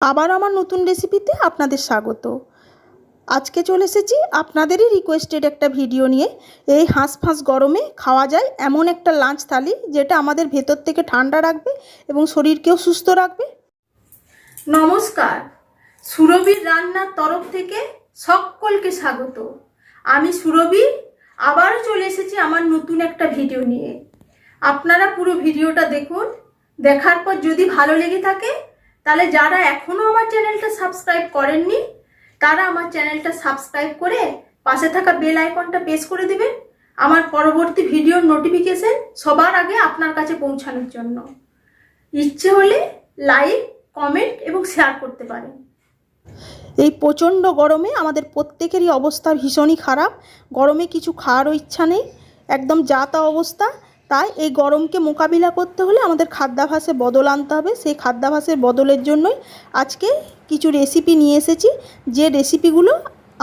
আবার আমার নতুন রেসিপিতে আপনাদের স্বাগত। আজকে চলে এসেছি আপনাদেরই রিকোয়েস্টেড একটা ভিডিও নিয়ে। এই হাঁস ফাঁস গরমে খাওয়া যায় এমন একটা লাঞ্চ থালি যেটা আমাদের ভেতর থেকে ঠান্ডা রাখবে এবং শরীরকেও সুস্থ রাখবে। নমস্কার, সুরভির রান্নার তরফ থেকে সকলকে স্বাগত। আমি সুরভি আবারও চলে এসেছি আমার নতুন একটা ভিডিও নিয়ে। আপনারা পুরো ভিডিওটা দেখুন, দেখার পর যদি ভালো লেগে থাকে তাহলে যারা এখনও আমার চ্যানেলটা সাবস্ক্রাইব করেননি, তারা আমার চ্যানেলটা সাবস্ক্রাইব করে পাশে থাকা বেল আইকনটা প্রেস করে দেবেন আমার পরবর্তী ভিডিওর নোটিফিকেশন সবার আগে আপনার কাছে পৌঁছানোর জন্য। ইচ্ছে হলে লাইক কমেন্ট এবং শেয়ার করতে পারেন। এই প্রচণ্ড গরমে আমাদের প্রত্যেকেরই অবস্থা ভীষণই খারাপ। গরমে কিছু খাওয়ারও ইচ্ছা নেই। একদম যা তা অবস্থা। তাই এই গরমকে মোকাবিলা করতে হলে আমাদের খাদ্যাভাসে বদল আনতে হবে। সেই খাদ্যাভাসের বদলের জন্যই আজকে কিছু রেসিপি নিয়ে এসেছি। যে রেসিপিগুলো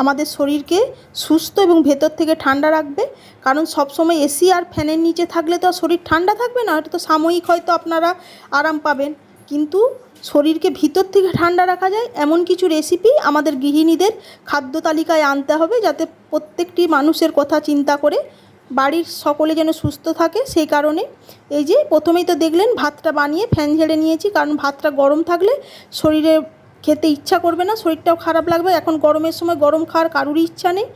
আমাদের শরীরকে সুস্থ এবং ভেতর থেকে ঠান্ডা রাখবে। কারণ সবসময় এসি আর ফ্যানের নিচে থাকলে তো শরীর ঠান্ডা থাকবে না, এটা তো সাময়িক হয়তো আপনারা আরাম পাবেন। কিন্তু শরীরকে ভিতর থেকে ঠান্ডা রাখা যায়, এমন কিছু রেসিপি আমাদের গৃহিণীদের খাদ্য তালিকায় আনতে হবে যাতে প্রত্যেকটি মানুষের কথা চিন্তা করে বাড়ির সকলে যেন সুস্থ থাকে, সেই কারণে এই যে প্রথমেই তো দেখলেন ভাতটা বানিয়ে ফ্যান ঝেড়ে নিয়েছি, কারণ ভাতটা গরম থাকলে শরীরে খেতে ইচ্ছা করবে না, শরীরটাও খারাপ লাগবে। এখন গরমের সময় গরম খাওয়ার কারুরই ইচ্ছা নেই।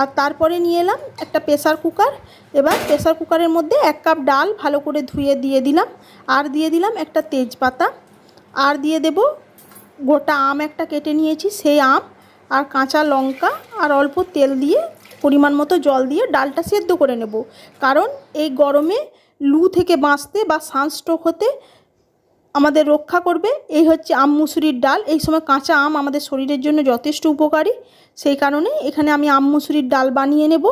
আর তারপরে নিয়ে এলাম একটা প্রেসার কুকার। এবার প্রেসার কুকারের মধ্যে এক কাপ ডাল ভালো করে ধুয়ে দিয়ে দিলাম। আর দিয়ে দিলাম একটা তেজপাতা। আর দিয়ে দেব গোটা আম একটা কেটে নিয়েছি, সেই আম, আর কাঁচা লঙ্কা, আর অল্প তেল দিয়ে পরিমাণ মতো জল দিয়ে ডালটা সেদ্ধ করে নেব। কারণ এই গরমে লু থেকে বাঁচতে বা সানস্ট্রোক হতে আমাদের রক্ষা করবে। এই হচ্ছে আম মুসুরির ডাল। এই সময় কাঁচা আম আমাদের শরীরের জন্য যথেষ্ট উপকারী। সেই কারণে এখানে আমি আম মুসুরির ডাল বানিয়ে নেব।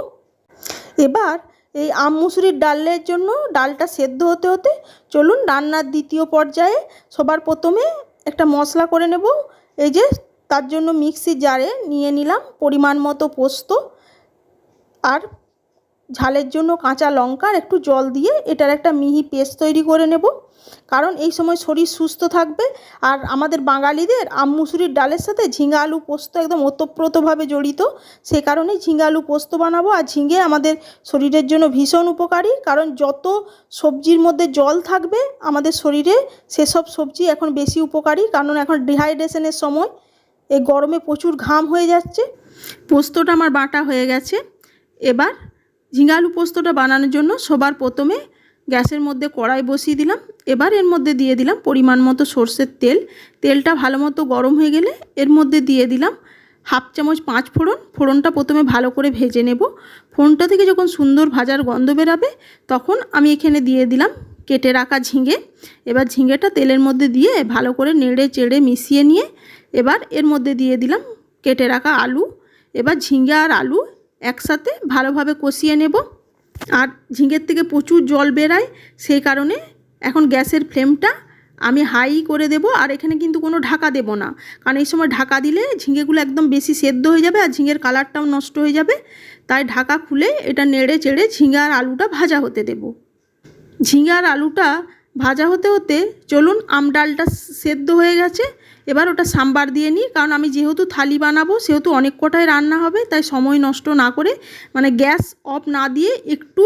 এবার এই আম মুসুরির ডালের জন্য ডালটা সেদ্ধ হতে হতে চলুন রান্নার দ্বিতীয় পর্যায়ে সবার প্রথমে একটা মশলা করে নেব। এই যে তার জন্য মিক্সির জারে নিয়ে নিলাম পরিমাণ মতো পোস্ত। আর ঝালের জন্য কাঁচা লঙ্কা আর একটু জল দিয়ে এটার একটা মিহি পেস্ট তৈরি করে নেব। কারণ এই সময় শরীর সুস্থ থাকবে আর আমাদের বাঙালিদের আম মুসুরির ডালের সাথে ঝিঙা আলু পোস্ত একদম ওতপ্রোতভাবে জড়িত। সে কারণে ঝিঙে আলু পোস্ত বানাবো আর ঝিঙে আমাদের শরীরের জন্য ভীষণ উপকারী। কারণ যত সবজির মধ্যে জল থাকবে আমাদের শরীরে সেসব সবজি এখন বেশি উপকারী। কারণ এখন ডিহাইড্রেশনের সময়, এই গরমে প্রচুর ঘাম হয়ে যাচ্ছে। পোস্তটা আমার বাটা হয়ে গেছে। এবার ঝিঙে আলু পোস্তটা বানানোর জন্য সবার প্রথমে গ্যাসের মধ্যে কড়াই বসিয়ে দিলাম। এবার এর মধ্যে দিয়ে দিলাম পরিমাণ মতো সর্ষের তেল। তেলটা ভালো মতো গরম হয়ে গেলে এর মধ্যে দিয়ে দিলাম হাফ চামচ পাঁচ ফোড়ন। ফোড়নটা প্রথমে ভালো করে ভেজে নেব। ফোড়নটা থেকে যখন সুন্দর ভাজার গন্ধ বেরাবে, তখন আমি এখানে দিয়ে দিলাম কেটে রাখা ঝিঙে। এবার ঝিঙেটা তেলের মধ্যে দিয়ে ভালো করে নেড়ে চেড়ে মিশিয়ে নিয়ে এবার এর মধ্যে দিয়ে দিলাম কেটে রাখা আলু। এবার ঝিঙে আর আলু একসাথে ভালোভাবে কষিয়ে নেব। আর ঝিঙের থেকে প্রচুর জল বেরায়, সেই কারণে এখন গ্যাসের ফ্লেমটা আমি হাই করে দেব। আর এখানে কিন্তু কোনো ঢাকা দেব না, কারণ এই সময় ঢাকা দিলে ঝিঙেগুলো একদম বেশি সেদ্ধ হয়ে যাবে আর ঝিঙের কালারটাও নষ্ট হয়ে যাবে। তাই ঢাকা খুলে এটা নেড়ে চেড়ে ঝিঙে আর আলুটা ভাজা হতে দেব। ঝিঙে আর আলুটা ভাজা হতে হতে চলুন আম ডালটা সেদ্ধ হয়ে গেছে। এবার ওটা সাম্বার দিয়ে নিই, কারণ আমি যেহেতু থালি বানাবো, সেহেতু অনেক কটাই রান্না হবে, তাই সময় নষ্ট না করে মানে গ্যাস অফ না দিয়ে একটু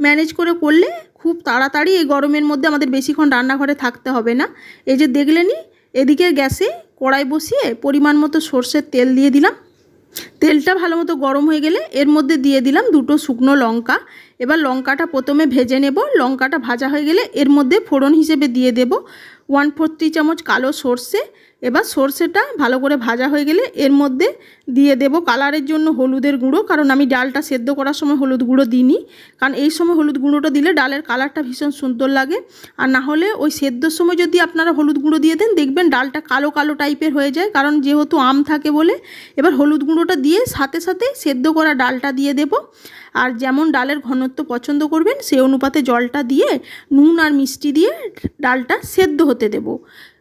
ম্যানেজ করে করলে খুব তাড়াতাড়ি এই গরমের মধ্যে আমাদের বেশিক্ষণ রান্নাঘরে থাকতে হবে না। এই যে দেখলেনি এদিকে গ্যাসে কড়াই বসিয়ে পরিমাণ মতো সর্ষের তেল দিয়ে দিলাম। তেলটা ভালো মতো গরম হয়ে গেলে এর মধ্যে দিয়ে দিলাম দুটো শুকনো লঙ্কা। এবার লঙ্কাটা প্রথমে ভেজে নেব। লঙ্কাটা ভাজা হয়ে গেলে এর মধ্যে ফোড়ন হিসেবে দিয়ে দেব। ওয়ান ফোর চামচ কালো সর্ষে এবার সর্ষেটা ভালো করে ভাজা হয়ে গেলে এর মধ্যে দিয়ে দেব কালারের জন্য হলুদের গুঁড়ো, কারণ আমি ডালটা সেদ্ধ করার সময় হলুদ গুঁড়ো দিইনি। কারণ এই সময় হলুদ গুঁড়োটা দিলে ডালের কালারটা ভীষণ সুন্দর লাগে। আর না হলে ওই সেদ্ধর সময় যদি আপনারা হলুদ গুঁড়ো দিয়ে দেন, দেখবেন ডালটা কালো কালো টাইপের হয়ে যায়, কারণ যেহেতু আম থাকে বলে। এবার হলুদ গুঁড়োটা দিয়ে সাথে সাথে সেদ্ধ করা ডালটা দিয়ে দেব। আর যেমন ডালের ঘনত্ব পছন্দ করবেন, সেই অনুপাতে জলটা দিয়ে নুন আর মিষ্টি দিয়ে ডালটা সেদ্ধ হতে দেব।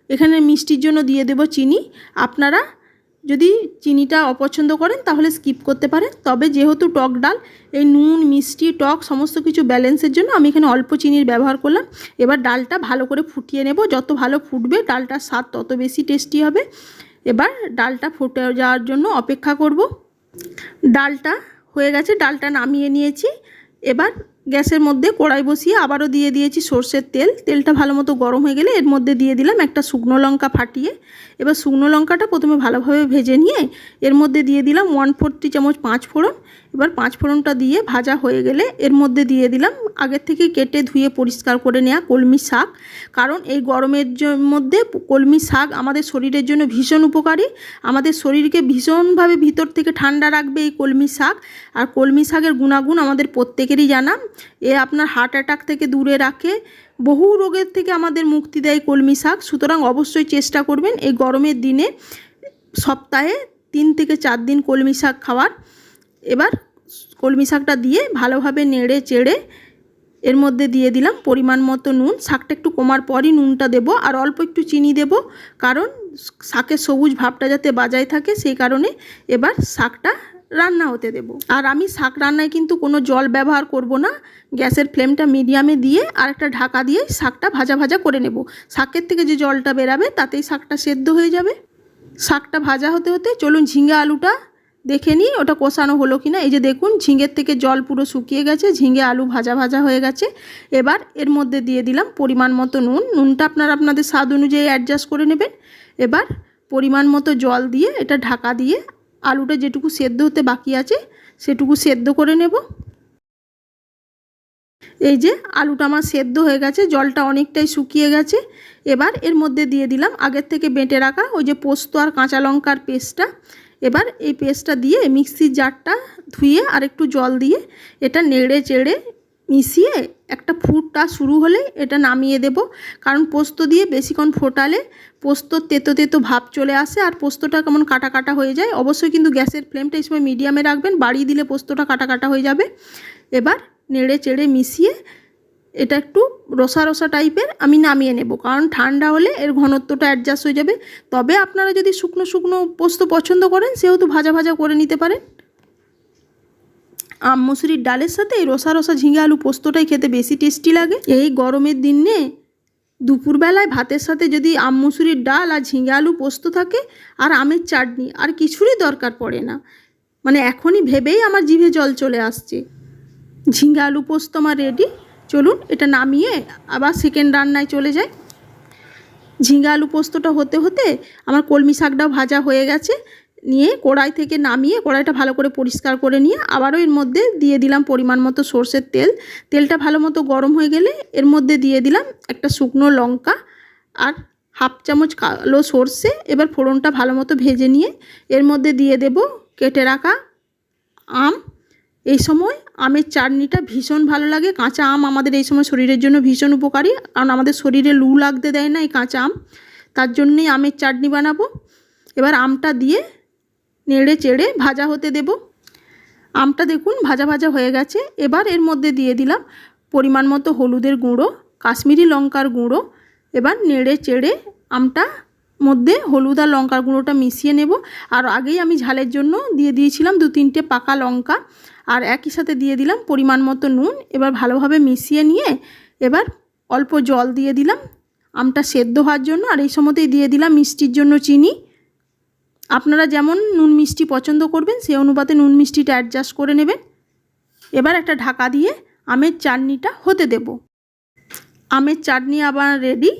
এখানে মিষ্টির জন্য দিয়ে দেব চিনি। আপনারা যদি চিনিটা অপছন্দ করেন তাহলে স্কিপ করতে পারেন। তবে যেহেতু টক ডাল, এই নুন, মিষ্টি, টক সমস্ত কিছু ব্যালেন্সের জন্য আমি এখানে অল্প চিনির ব্যবহার করলাম। এবার ডালটা ভালো করে ফুটিয়ে নেব। যত ভালো ফুটবে ডালটার স্বাদ তত বেশি টেস্টি হবে। এবার ডালটা ফুটে যাওয়ার জন্য অপেক্ষা করব। ডালটা হয়ে গেছে, ডালটা নামিয়ে নিয়েছি। এবার গ্যাসের মধ্যে কড়াই বসিয়ে আবারও দিয়ে দিয়েছি সর্ষের তেল। তেলটা ভালো মতো গরম হয়ে গেলে এর মধ্যে দিয়ে দিলাম একটা শুকনো লঙ্কা ফাটিয়ে। এবার শুকনো লঙ্কাটা প্রথমে ভালোভাবে ভেজে নিয়ে এর মধ্যে দিয়ে দিলাম ওয়ান ফোরটি চামচ পাঁচ ফোড়ন। এবার পাঁচ ফোড়নটা দিয়ে ভাজা হয়ে গেলে এর মধ্যে দিয়ে দিলাম। আগের থেকে কেটে ধুয়ে পরিষ্কার করে নেওয়া কলমি শাক। কারণ এই গরমের মধ্যে কলমি শাক আমাদের শরীরের জন্য ভীষণ উপকারী। আমাদের শরীরকে ভীষণভাবে ভিতর থেকে ঠান্ডা রাখবে এই কলমি শাক। আর কলমি শাকের গুণাগুণ আমাদের প্রত্যেকেরই জানা। এ আপনার হার্ট অ্যাটাক থেকে দূরে রাখে। বহু রোগের থেকে আমাদের মুক্তি দেয় কলমি শাক। সুতরাং অবশ্যই চেষ্টা করবেন এই গরমের দিনে সপ্তাহে তিন থেকে চার দিন কলমি শাক খাওয়ার। এবার কলমি শাকটা দিয়ে ভালোভাবে নেড়ে চেড়ে এর মধ্যে দিয়ে দিলাম পরিমাণ মতো নুন। শাকটা একটু কমার পরই নুনটা দেবো আর অল্প একটু চিনি দেব কারণ শাকের সবুজ ভাবটা যাতে বাজায় থাকে সেই কারণে এবার শাকটা রান্না হতে দেব। আর আমি শাক রান্নায় কিন্তু কোনো জল ব্যবহার করব না। গ্যাসের ফ্লেমটা মিডিয়ামে দিয়ে আর একটা ঢাকা দিয়ে শাকটা ভাজা ভাজা করে নেব। শাকের থেকে যে জলটা বেরাবে তাতেই শাকটা সেদ্ধ হয়ে যাবে। শাকটা ভাজা হতে হতে চলুন ঝিঙ্গা আলুটা দেখে নিই ওটা কষানো হলো কিনা। এই যে দেখুন, ঝিঙের থেকে জল পুরো শুকিয়ে গেছে, ঝিঙে আলু ভাজা ভাজা হয়ে গেছে। এবার এর মধ্যে দিয়ে দিলাম পরিমাণ মতো নুন। নুনটা আপনারা আপনাদের স্বাদ অনুযায়ী অ্যাডজাস্ট করে নেবেন। এবার পরিমাণ মতো জল দিয়ে এটা ঢাকা দিয়ে আলুটা যেটুকু সেদ্ধ হতে বাকি আছে, সেটুকু সেদ্ধ করে নেব। এই যে আলুটা আমার সেদ্ধ হয়ে গেছে, জলটা অনেকটাই শুকিয়ে গেছে। এবার এর মধ্যে দিয়ে দিলাম আগের থেকে বেঁটে রাখা ওই যে পোস্ত আর কাঁচা লঙ্কার পেস্টটা। এবার এই পেস্টটা দিয়ে মিক্সির জারটা ধুয়ে আর একটু জল দিয়ে এটা নেড়ে চেড়ে মিশিয়ে একটা ফুটটা শুরু হলে এটা নামিয়ে দেব। কারণ পোস্ত দিয়ে বেশিক্ষণ ফোটালে পোস্তর তেতো তেতো ভাব চলে আসে আর পোস্তটা কেমন কাটা কাটা হয়ে যায়। অবশ্যই কিন্তু গ্যাসের ফ্লেমটা এই সময় মিডিয়ামে রাখবেন। বাড়িয়ে দিলে পোস্তটা কাটা কাটা হয়ে যাবে। এবার নেড়ে চেড়ে মিশিয়ে এটা একটু রসা রসা টাইপের, আমি নামিয়ে নেব। কারণ ঠান্ডা হলে এর ঘনত্বটা অ্যাডজাস্ট হয়ে যাবে। তবে আপনারা যদি শুকনো শুকনো পোস্ত পছন্দ করেন, সেহেতু ভাজা ভাজা করে নিতে পারেন। আম মুসুরির ডালের সাথে এই রসা রসা ঝিঙে আলু পোস্তটাই খেতে বেশি টেস্টি লাগে। এই গরমের দিনে দুপুরবেলায় ভাতের সাথে যদি আম মুসুরির ডাল আর ঝিঙে আলু পোস্ত থাকে, আর আমের চাটনি, আর কিছুরই দরকার পড়ে না। মানে এখনই ভেবেই আমার জিভে জল চলে আসছে। ঝিঙ্গা আলু পোস্ত আমার রেডি চলুন এটা নামিয়ে আবার সেকেন্ড রান্নায় চলে যাই। ঝিঙ্গা আলু পোস্তটা হতে হতে আমার কলমি শাকটাও ভাজা হয়ে গেছে। নিয়ে কড়াই থেকে নামিয়ে কড়াইটা ভালো করে পরিষ্কার করে নিয়ে আবারও এর মধ্যে দিয়ে দিলাম পরিমাণ মতো সর্ষের তেল। তেলটা ভালো মতো গরম হয়ে গেলে এর মধ্যে দিয়ে দিলাম একটা শুকনো লঙ্কা আর হাফ চামচ কালো সর্ষে। এবার ফোড়নটা ভালো মতো ভেজে নিয়ে এর মধ্যে দিয়ে দেব কেটে রাখা আম। এই সময় আমের চাটনিটা ভীষণ ভালো লাগে। কাঁচা আম আমাদের এই সময় শরীরের জন্য ভীষণ উপকারী। কারণ আমাদের শরীরে লু লাগতে দেয় না এই কাঁচা আম। তার জন্যেই আমের চাটনি বানাবো। এবার আমটা দিয়ে নেড়ে চেড়ে ভাজা হতে দেব। আমটা দেখুন ভাজা ভাজা হয়ে গেছে। এবার এর মধ্যে দিয়ে দিলাম পরিমাণ মতো হলুদের গুঁড়ো, কাশ্মীরি লঙ্কার গুঁড়ো। এবার নেড়ে চেড়ে আমটা মধ্যে হলুদ আর লঙ্কার গুঁড়োটা মিশিয়ে নেব। আর আগেই আমি ঝালের জন্য দিয়ে দিয়েছিলাম দু তিনটে পাকা লঙ্কা। আর একই সাথে দিয়ে দিলাম পরিমাণ মতো নুন। এবার ভালোভাবে মিশিয়ে নিয়ে এবার অল্প জল দিয়ে দিলাম। আমটা সেদ্ধ হওয়ার জন্য আর এই সময়তেই দিয়ে দিলাম মিষ্টির জন্য চিনি। আপনারা যেমন নুন মিষ্টি পছন্দ করবেন, সেই অনুপাতে নুন মিষ্টিটা অ্যাডজাস্ট করে নেবেন। এবার একটা ঢাকা দিয়ে আমের চাটনিটা হতে দেব। আমের চাটনি আবার রেডি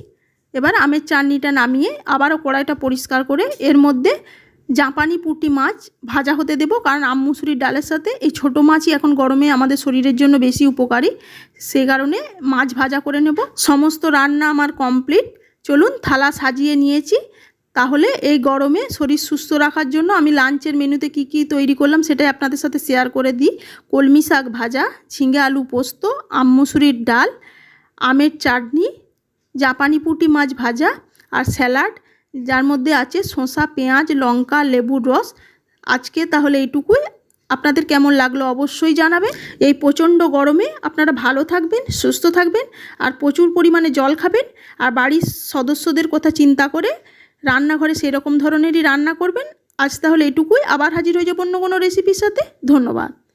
এবার আমের চাটনিটা নামিয়ে আবারও কড়াইটা পরিষ্কার করে এর মধ্যে জাপানি পুঁটি মাছ ভাজা হতে দেব, কারণ আম মুসুরির ডালের সাথে এই ছোটো মাছই এখন গরমে আমাদের শরীরের জন্য বেশি উপকারী। সে কারণে মাছ ভাজা করে নেব। সমস্ত রান্না আমার কমপ্লিট। চলুন থালা সাজিয়ে নিয়েছি। তাহলে এই গরমে শরীর সুস্থ রাখার জন্য আমি লাঞ্চের মেনুতে কি কি তৈরি করলাম সেটাই আপনাদের সাথে শেয়ার করে দিই। কলমি শাক ভাজা, ঝিঙে আলু পোস্ত, আম মুসুরির ডাল, আমের চাটনি, জাপানি পুঁটি মাছ ভাজা আর স্যালাড। যার মধ্যে আছে শসা, পেঁয়াজ, লঙ্কা লেবুর রস। আজকে তাহলে এইটুকুই। আপনাদের কেমন লাগল অবশ্যই জানাবেন। এই প্রচণ্ড গরমে আপনারা ভালো থাকবেন, সুস্থ থাকবেন, আর প্রচুর পরিমাণে জল খাবেন। আর বাড়ির সদস্যদের কথা চিন্তা করে রান্নাঘরে সেরকম ধরনেরই রান্না করবেন। আজ তাহলে এটুকুই আবার হাজির হয়ে যাব অন্য কোনো রেসিপির সাথে। ধন্যবাদ।